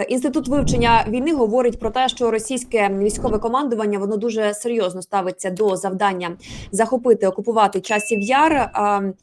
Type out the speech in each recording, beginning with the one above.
Е, Інститут вивчення війни говорить про те, що російське військове командування воно дуже серйозно ставиться до завдання захопити, окупувати часів яр. Е,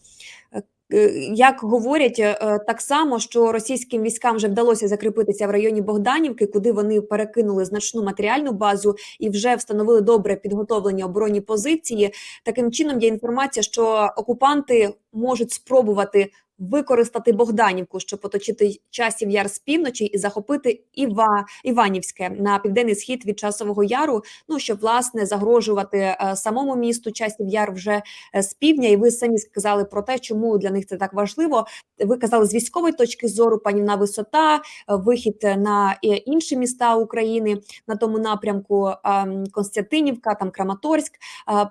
Як говорять е, так само, що російським військам вже вдалося закріпитися в районі Богданівки, куди вони перекинули значну матеріальну базу і вже встановили добре підготовлені оборонні позиції. Таким чином є інформація, що окупанти можуть спробувати використати Богданівку, щоб оточити часів яр з півночі і захопити Іва Іванівське на південний схід від часового яру. Ну щоб власне загрожувати е, самому місту часів яр вже е, з півдня. І ви самі сказали про те, чому для них це так важливо. Ви казали з військової точки зору, панівна висота, е, вихід на інші міста України на тому напрямку ем, Константинівка, там Краматорськ.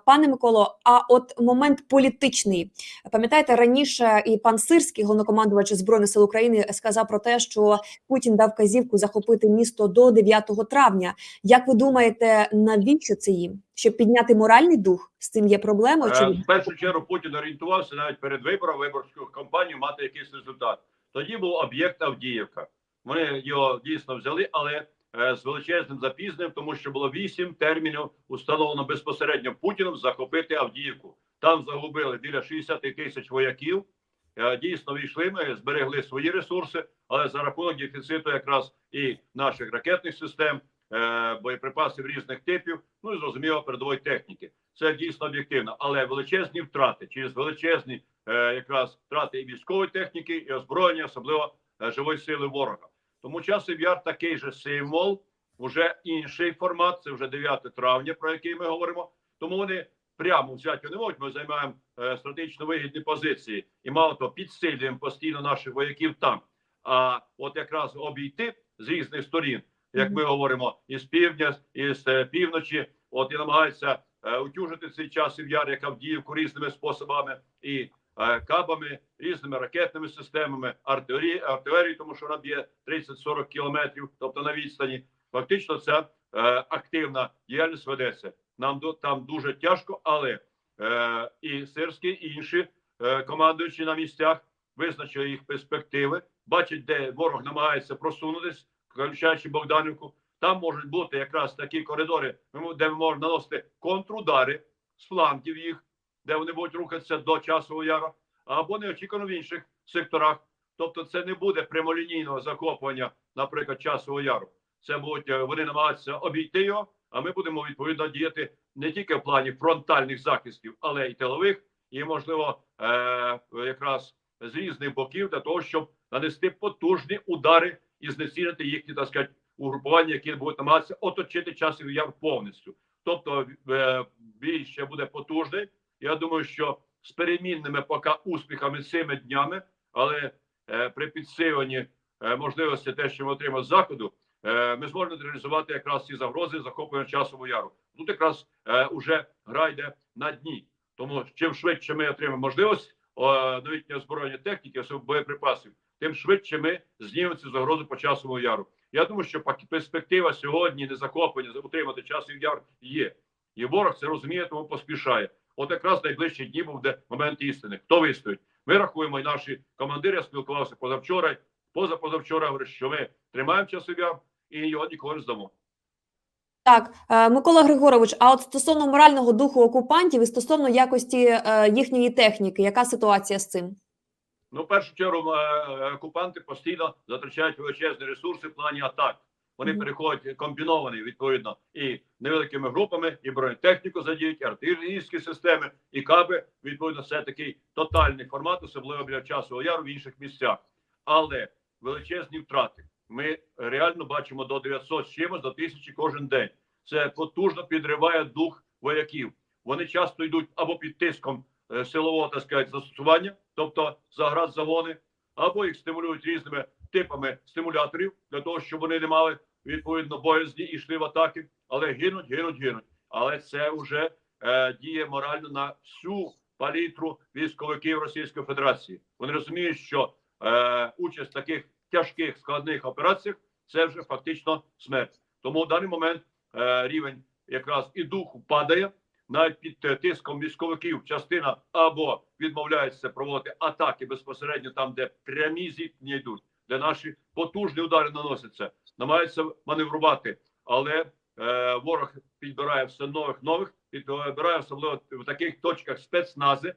Пане Миколо, а от момент політичний. Пам'ятаєте, раніше і пан Сирський, головнокомандувач збройних сил України, сказав про те, що Путін дав казівку захопити місто до 9 травня. Як ви думаєте, навіщо це їм? Щоб підняти моральний дух? З цим є проблема? Е, Чи В першу чергу Путін орієнтувався навіть перед вибором виборську кампанію мати якийсь результат. Тоді був об'єкт Авдіївка. Вони його дійсно взяли, але е, з величезним запізненням, тому що було вісім термінів установлено безпосередньо Путіном захопити Авдіївку. Там загубили біля 60 тисяч вояків. Дійсно війшли. Ми зберегли свої ресурси, але за рахунок дефіциту якраз і наших ракетних систем, е, боєприпасів різних типів, ну і зрозуміло передової техніки. Це дійсно об'єктивно, але величезні втрати через величезні е, якраз втрати і військової техніки, і озброєння, особливо е, живої сили ворога. Тому часів яр такий же символ, вже інший формат. Це вже 9 травня, про який ми говоримо. Тому вони прямо взяти не можуть. Ми займаємо е, стратегічно вигідні позиції і мало того підсилюємо постійно наших вояків там. А от якраз обійти з різних сторін, як ми говоримо, із півдня, із е, півночі, от і намагаються е, утюжити цей часів яр, як Авдіївку різними способами і кабами, різними ракетними системами, артилерії, артилерії, тому що вона б'є 30-40 кілометрів, тобто на відстані. Фактично, ця активна діяльність ведеться. Нам там дуже тяжко, але е, і Сирський, і інші е, командуючі на місцях визначили їх перспективи, бачать, де ворог намагається просунутись, включаючи Богданівку. Там можуть бути якраз такі коридори, де ми можемо наносити контрудари з флангів їх, де вони будуть рухатися до часового яру, або неочікувано в інших секторах. Тобто, це не буде прямолінійного захоплення, наприклад, часового яру. Це будуть е, вони намагатися обійти його. А ми будемо відповідно діяти не тільки в плані фронтальних захистів, але й тилових, і можливо, е, якраз з різних боків для того, щоб нанести потужні удари і знецінити їхні так сказати, угрупування, які будуть намагатися оточити часів яр повністю. Тобто е, бій ще буде потужний. Я думаю, що з перемінними поки успіхами цими днями, але е, при підсиленні е, можливості те, що ми отримали заходу, ми зможемо реалізувати якраз ці загрози захоплення часового яру. Тут якраз е, уже гра йде на дні. Тому чим швидше ми отримаємо можливість новітнього озброєння техніки, особливо боєприпасів, тим швидше ми знімемо цю загрозу по часовому яру. Я думаю, що перспектива сьогодні не захоплення, утримати часів яр є. І ворог це розуміє, тому поспішає. От якраз найближчі дні буде момент істини. Хто вистоїть? Ми рахуємо, і наші командири я спілкувався позавчора, позапозавчора, говорять, що ми тримаємо часів яр і його ніколи не здамо. так, е, Микола Григорович? А от стосовно морального духу окупантів і стосовно якості е, їхньої техніки, яка ситуація з цим? Ну, в першу чергу, е, окупанти постійно затрачають величезні ресурси в плані атак. Вони Мгм. переходять комбіновані відповідно і невеликими групами, і бронетехніку задіють, і артилерійські системи, і каби. Відповідно, це такий тотальний формат, особливо біля часу яру в інших місцях. Але величезні втрати. Ми реально бачимо до 900 з чимось, до 1000 кожен день. Це потужно підриває дух вояків. Вони часто йдуть або під тиском е, силового так сказати, застосування, тобто заград загони, або їх стимулюють різними типами стимуляторів для того, щоб вони не мали відповідно боязні і йшли в атаки, але гинуть, гинуть, гинуть. Але це вже е, діє морально на всю палітру військовиків Російської Федерації. Вони розуміють, що е, участь таких тяжких складних операціях це вже фактично смерть. Тому в даний момент е, рівень якраз і духу падає. Навіть під е, тиском військовиків частина або відмовляється проводити атаки безпосередньо там, де прямі зіткнення йдуть, де наші потужні удари наносяться, намагаються маневрувати, але е, ворог підбирає все нових нових, і підбирає особливо в таких точках спецнази,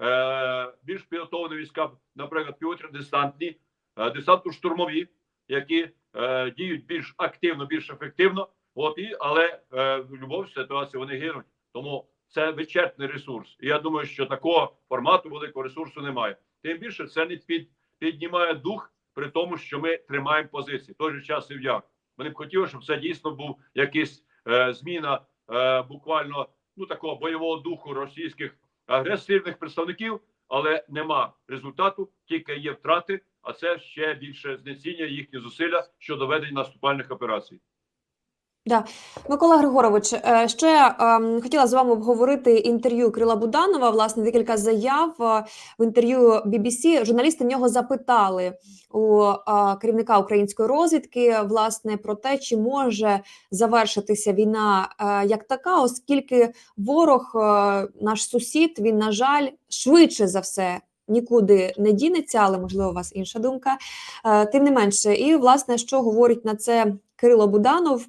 е, більш підготовлені війська, наприклад, півотря-десантні, е, десантно-штурмові, які е, діють більш активно, більш ефективно. От і але е, в будь-якій ситуації вони гинуть. Тому це вичерпний ресурс. І я думаю, що такого формату великого ресурсу немає. Тим більше це не під, піднімає дух при тому, що ми тримаємо позиції. В той же час і в як. Вони б хотіли, щоб це дійсно був якийсь е, зміна е, буквально ну такого бойового духу російських агресивних представників, але нема результату, тільки є втрати. А це ще більше знецінює їхні зусилля щодо ведення наступальних операцій. Микола Григорович, е, ще ем, хотіла з вами обговорити інтерв'ю Крила Буданова. Власне, декілька заяв е, в інтерв'ю BBC. Журналісти нього запитали у е, керівника української розвідки власне про те, чи може завершитися війна е, як така, оскільки ворог, е, наш сусід, він на жаль швидше за все. Нікуди не дінеться, але можливо у вас інша думка. Е, Тим не менше, і власне, що говорить на це Кирило Буданов,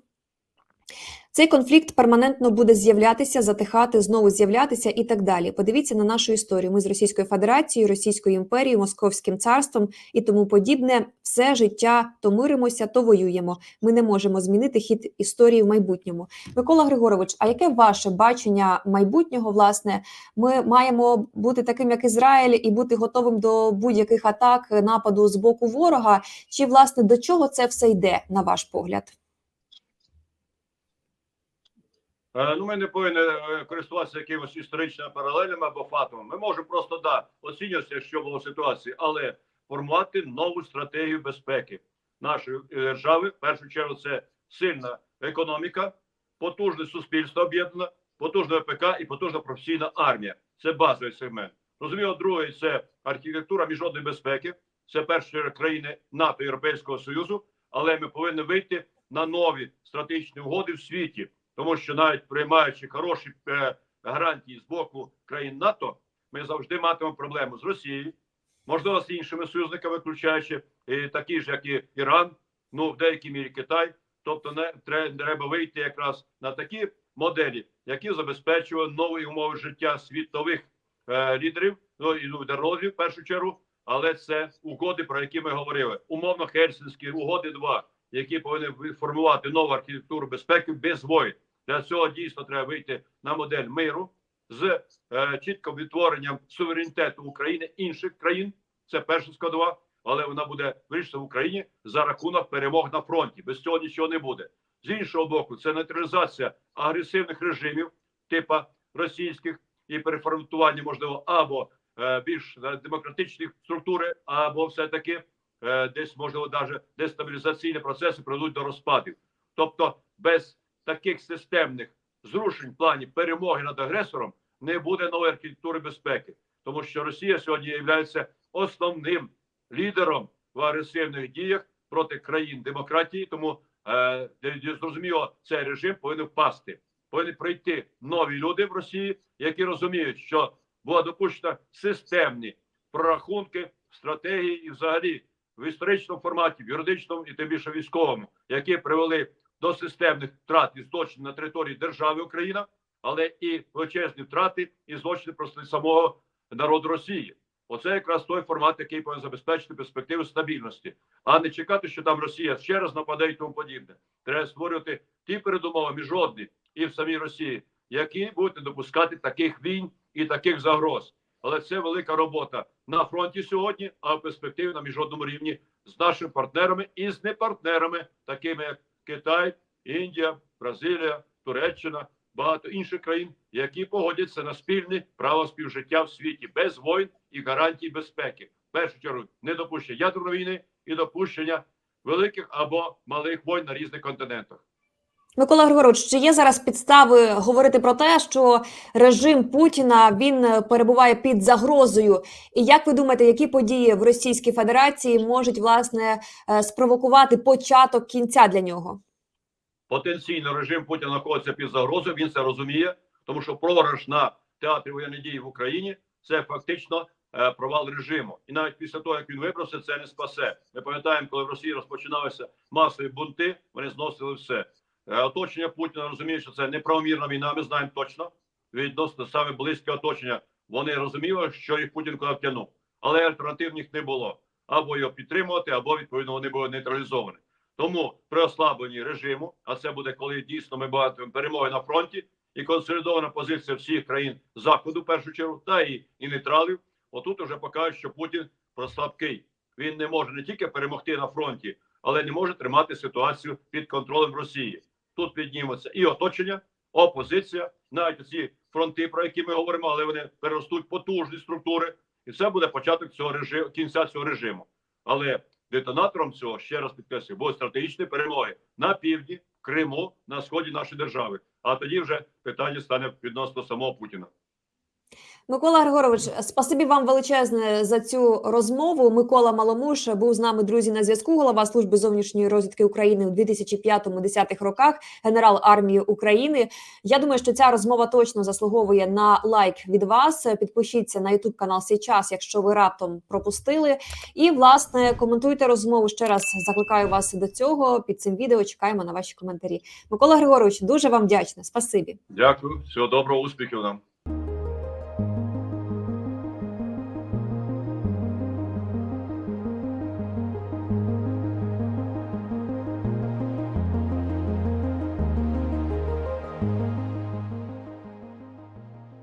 цей конфлікт перманентно буде з'являтися, затихати, знову з'являтися і так далі. Подивіться на нашу історію. Ми з Російською Федерацією, Російською імперією, Московським царством і тому подібне. Все життя то миримося, то воюємо. Ми не можемо змінити хід історії в майбутньому. Микола Григорович, а яке ваше бачення майбутнього? Власне, ми маємо бути таким, як Ізраїль, і бути готовим до будь-яких атак, нападу з боку ворога. Чи власне до чого це все йде, на ваш погляд? Е, Ну, ми не повинні е, користуватися якимось історичними паралелями або фактами. Ми можемо просто да оцінювати, що було в ситуації, але формувати нову стратегію безпеки нашої е, держави. В першу чергу це сильна економіка, потужне суспільство об'єднане, потужна ВПК і потужна професійна армія. Це базовий сегмент. Розуміло, другий це архітектура міжнародної безпеки. Це перші країни НАТО Європейського Союзу, але ми повинні вийти на нові стратегічні угоди в світі тому що навіть приймаючи хороші е, гарантії з боку країн НАТО, ми завжди матимемо проблему з Росією, можливо, з іншими союзниками, включаючи і такі ж, як і Іран, ну в деякій мірі Китай. Тобто, не треба вийти якраз на такі моделі, які забезпечували нові умови життя світових е, лідерів, ну і ну, в першу чергу. Але це угоди, про які ми говорили. Умовно, Хельсинські угоди 2, які повинні ви- формувати нову архітектуру безпеки без воїн. Для цього дійсно треба вийти на модель миру з е, чітким відтворенням суверенітету України інших країн. Це перша складова, але вона буде вирішена в Україні за рахунок перемог на фронті. Без цього нічого не буде. З іншого боку, це нейтралізація агресивних режимів, типа російських, і переформатування можливо або е, більш е, демократичних структури, або все-таки е, десь можливо навіть дестабілізаційні процеси приведуть до розпадів. Тобто без таких системних зрушень в плані перемоги над агресором не буде нової архітектури безпеки, тому що Росія сьогодні є основним лідером в агресивних діях проти країн демократії. Тому е, зрозуміло, цей режим повинен впасти. Повинні прийти нові люди в Росії, які розуміють, що була допущена системні прорахунки, стратегії і взагалі в історичному форматі, в юридичному і тим більше військовому, які привели до системних втрат і злочинів на території держави Україна, але і величезні втрати і злочини проти самого народу Росії. Оце якраз той формат, який повинен забезпечити перспективу стабільності, а не чекати, що там Росія ще раз нападе і тому подібне. Треба створювати ті передумови міжнародні і в самій Росії, які будуть не допускати таких війн і таких загроз. Але це велика робота на фронті сьогодні, а в перспективі на міжнародному рівні з нашими партнерами і з непартнерами, такими як Китай, Індія, Бразилія, Туреччина, багато інших країн, які погодяться на спільне право співжиття в світі без воїн і гарантій безпеки. В першу чергу не допущення ядерної війни і допущення великих або малих воїн на різних континентах. Микола Григорович, чи є зараз підстави говорити про те, що режим Путіна він е, перебуває під загрозою? І як ви думаєте, які події в Російській Федерації можуть власне е, спровокувати початок кінця для нього? потенційно режим Путіна знаходиться під загрозою. Він це розуміє, тому що програш на театрі воєнних дій в Україні це фактично е, провал режиму. І навіть після того, як він вибрався, це не спасе. Ми пам'ятаємо, коли в Росії розпочиналися масові бунти, вони зносили все. Е, Оточення Путіна розуміє, що це неправомірна війна. Ми знаємо точно відносно саме близьке оточення. Вони розуміли, що їх Путін куди втягнув, але альтернатив в не було. Або його підтримувати, або відповідно вони були нейтралізовані. Тому при ослабленні режиму, а це буде коли дійсно ми бачимо перемоги на фронті і консолідована позиція всіх країн заходу, в першу чергу, та і, і нейтралів. Отут уже покажуть, що Путін прослабкий. Він не може не тільки перемогти на фронті, але не може тримати ситуацію під контролем Росії. Тут підніметься і оточення, опозиція, навіть ці фронти, про які ми говоримо, але вони переростуть потужні структури, і це буде початок цього режиму, кінця цього режиму. Але детонатором цього ще раз підкреслюю, будуть стратегічні перемоги на півдні, Криму, на сході нашої держави. А тоді вже питання стане відносно самого Путіна. Микола Григорович, спасибі вам величезне за цю розмову. Микола Маломуш був з нами друзі на зв'язку. Голова служби зовнішньої розвідки України у 2005-2010 роках, генерал армії України. Я думаю, що ця розмова точно заслуговує на лайк від вас. Підпишіться на Ютуб канал Сейчас, якщо ви раптом пропустили. І власне коментуйте розмову. Ще раз закликаю вас до цього. Під цим відео чекаємо на ваші коментарі. Микола Григорович, дуже вам вдячна. Спасибі. Дякую, всього доброго, успіхів нам.